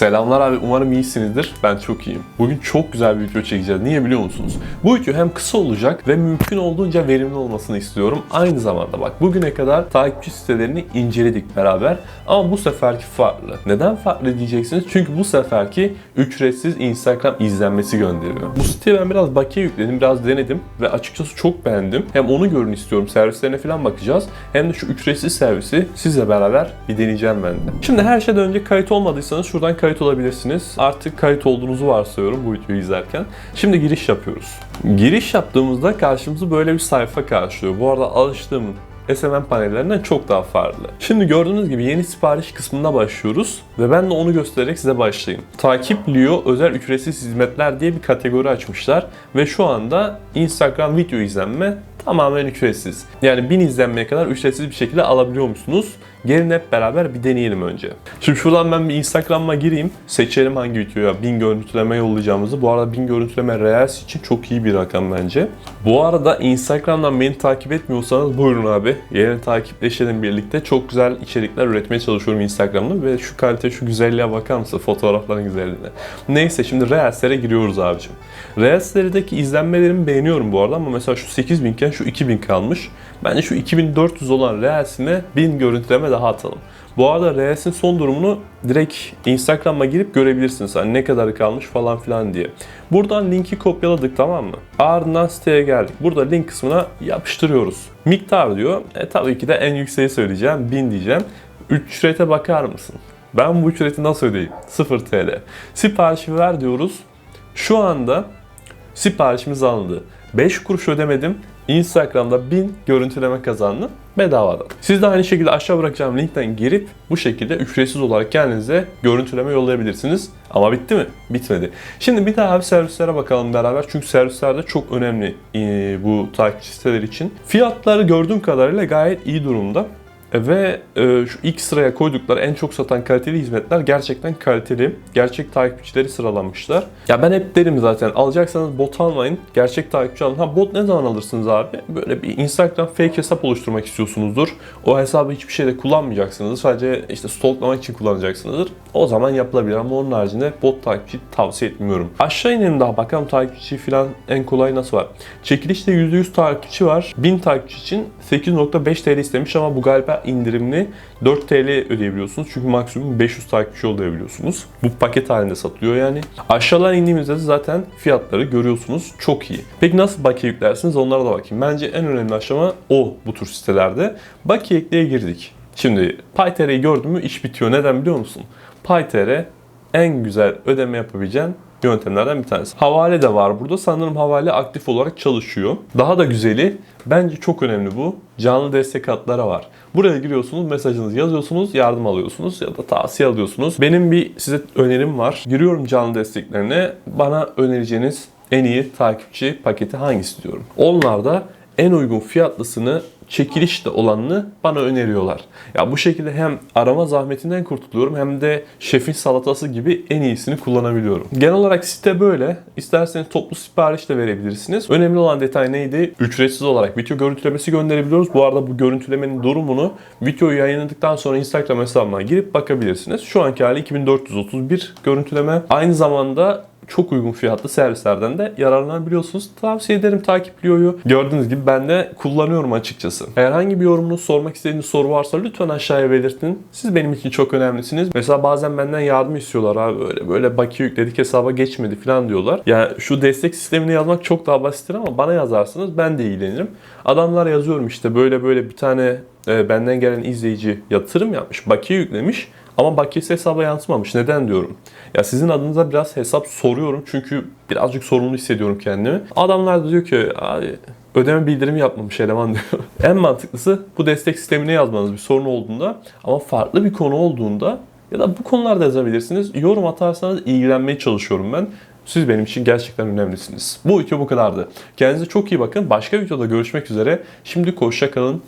Selamlar abi umarım iyisinizdir. Ben çok iyiyim. Bugün çok güzel bir video çekeceğiz. Niye biliyor musunuz? Bu video hem kısa olacak ve mümkün olduğunca verimli olmasını istiyorum. Aynı zamanda bak bugüne kadar takipçi sitelerini inceledik beraber. Ama bu seferki farklı. Neden farklı diyeceksiniz? Çünkü bu seferki ücretsiz Instagram izlenmesi gönderiyor. Bu siteye ben biraz bakiye yükledim, biraz denedim ve açıkçası çok beğendim. Hem onu görün istiyorum, servislerine falan bakacağız. Hem de şu ücretsiz servisi sizle beraber bir deneyeceğim ben de. Şimdi her şeyden önce kayıt olmadıysanız şuradan kayıt olabilirsiniz. Artık kayıt olduğunuzu varsayıyorum bu videoyu izlerken. Şimdi giriş yapıyoruz. Giriş yaptığımızda karşımızı böyle bir sayfa karşılıyor. Bu arada alıştığım SMM panellerinden çok daha farklı. Şimdi gördüğünüz gibi yeni sipariş kısmına başlıyoruz ve ben de onu göstererek size başlayayım. Takipliyor özel ücretsiz hizmetler diye bir kategori açmışlar ve şu anda Instagram video izlenme tamamen ücretsiz. Yani 1000 izlenmeye kadar ücretsiz bir şekilde alabiliyor musunuz? Gelin hep beraber bir deneyelim önce. Şimdi şuradan ben bir Instagram'a gireyim. Seçelim hangi videoya 1000 görüntüleme yollayacağımızı. Bu arada 1000 görüntüleme Reels için çok iyi bir rakam bence. Bu arada Instagram'dan beni takip etmiyorsanız buyurun abi. Yeni takipleşelim birlikte. Çok güzel içerikler üretmeye çalışıyorum Instagram'da ve şu kalite, şu güzelliğe bakar mısın? Fotoğrafların güzelliğine. Neyse şimdi Reels'lere giriyoruz abicim. Reels'lerdeki izlenmelerimi beğeniyorum bu arada ama mesela şu 8000 iken şu 2000 kalmış. Bence şu 2400 olan Reels'ime 1000 görüntüleme daha atalım. Bu arada Reels'in son durumunu direkt Instagram'a girip görebilirsiniz. Hani ne kadar kalmış falan filan diye. Buradan linki kopyaladık tamam mı? Ardından siteye geldik. Burada link kısmına yapıştırıyoruz. Miktar diyor. E tabii ki de en yükseği söyleyeceğim. 1000 diyeceğim. Ücrete bakar mısın? Ben bu ücreti nasıl ödeyeyim? 0 TL. Siparişi ver diyoruz. Şu anda siparişimiz alındı. 5 kuruş ödemedim. Instagram'da 1000 görüntüleme kazandım bedavadan. Siz de aynı şekilde aşağı bırakacağım linkten girip bu şekilde ücretsiz olarak kendinize görüntüleme yollayabilirsiniz. Ama bitti mi? Bitmedi. Şimdi bir daha bir servislere bakalım beraber. Çünkü servislerde çok önemli e, bu takipçi siteleri için. Fiyatları gördüğüm kadarıyla gayet iyi durumda. Ve e, şu ilk sıraya koydukları en çok satan kaliteli hizmetler gerçekten kaliteli. Gerçek takipçileri sıralamışlar. Ya ben hep derim zaten alacaksanız bot almayın. Gerçek takipçi alın. Ha bot ne zaman alırsınız abi? Böyle bir Instagram fake hesap oluşturmak istiyorsunuzdur. O hesabı hiçbir şeyde kullanmayacaksınız. Sadece işte stalklamak için kullanacaksınızdır. O zaman yapılabilir ama onun haricinde bot takipçi tavsiye etmiyorum. Aşağı inelim daha bakalım takipçi falan en kolay nasıl var. Çekilişte %100 takipçi var. 1000 takipçi için 8.5 TL istemiş ama bu galiba indirimli 4 TL ödeyebiliyorsunuz. Çünkü maksimum 500 takipçi yollayabiliyorsunuz. Bu paket halinde satılıyor yani. Aşağıdan indiğimizde de zaten fiyatları görüyorsunuz. Çok iyi. Peki nasıl bakiye yüklersiniz onlara da bakayım. Bence en önemli aşama o bu tür sitelerde. Bakiye ekleye girdik. Şimdi PayTR'yi gördün mü iş bitiyor. Neden biliyor musun? PayTR en güzel ödeme yapabileceğin yöntemlerden bir tanesi. Havale de var burada. Sanırım havale aktif olarak çalışıyor. Daha da güzeli bence çok önemli bu. Canlı destek hatları var. Buraya giriyorsunuz, mesajınızı yazıyorsunuz, yardım alıyorsunuz ya da tavsiye alıyorsunuz. Benim bir size önerim var. Giriyorum canlı desteklerine. Bana önereceğiniz en iyi takipçi paketi hangisi diyorum. Onlarda en uygun fiyatlısını çekilişte olanını bana öneriyorlar. Ya bu şekilde hem arama zahmetinden kurtuluyorum hem de şefin salatası gibi en iyisini kullanabiliyorum. Genel olarak site böyle. İsterseniz toplu sipariş de verebilirsiniz. Önemli olan detay neydi? Ücretsiz olarak video görüntülemesi gönderebiliyoruz. Bu arada bu görüntülemenin durumunu videoyu yayınladıktan sonra Instagram hesabıma girip bakabilirsiniz. Şu anki hali 2431 görüntüleme. Aynı zamanda çok uygun fiyatlı servislerden de yararlanabiliyorsunuz. Tavsiye ederim takipliyoyu. Gördüğünüz gibi ben de kullanıyorum açıkçası. Herhangi bir yorumunuz, sormak istediğiniz soru varsa lütfen aşağıya belirtin. Siz benim için çok önemlisiniz. Mesela bazen benden yardım istiyorlar abi böyle böyle bakiye yükledik hesaba geçmedi falan diyorlar. Ya yani şu destek sistemini yazmak çok daha basittir ama bana yazarsınız ben de ilgilenirim. Adamlar yazıyorum işte böyle böyle bir tane e, benden gelen izleyici yatırım yapmış, bakiye yüklemiş. Ama bakiyesi hesaba yansımamış. Neden diyorum? Ya sizin adınıza biraz hesap soruyorum çünkü birazcık sorumlu hissediyorum kendimi. Adamlar da diyor ki ödeme bildirimi yapmamış eleman diyor. en mantıklısı bu destek sistemine yazmanız bir sorun olduğunda ama farklı bir konu olduğunda ya da bu konularda yazabilirsiniz. Yorum atarsanız ilgilenmeye çalışıyorum ben. Siz benim için gerçekten önemlisiniz. Bu video bu kadardı. Kendinize çok iyi bakın. Başka videoda görüşmek üzere. Şimdi hoşça kalın.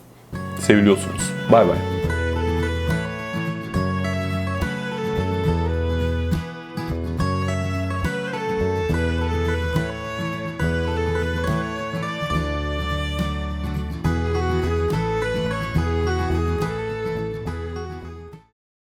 Seviliyorsunuz. Bay bay.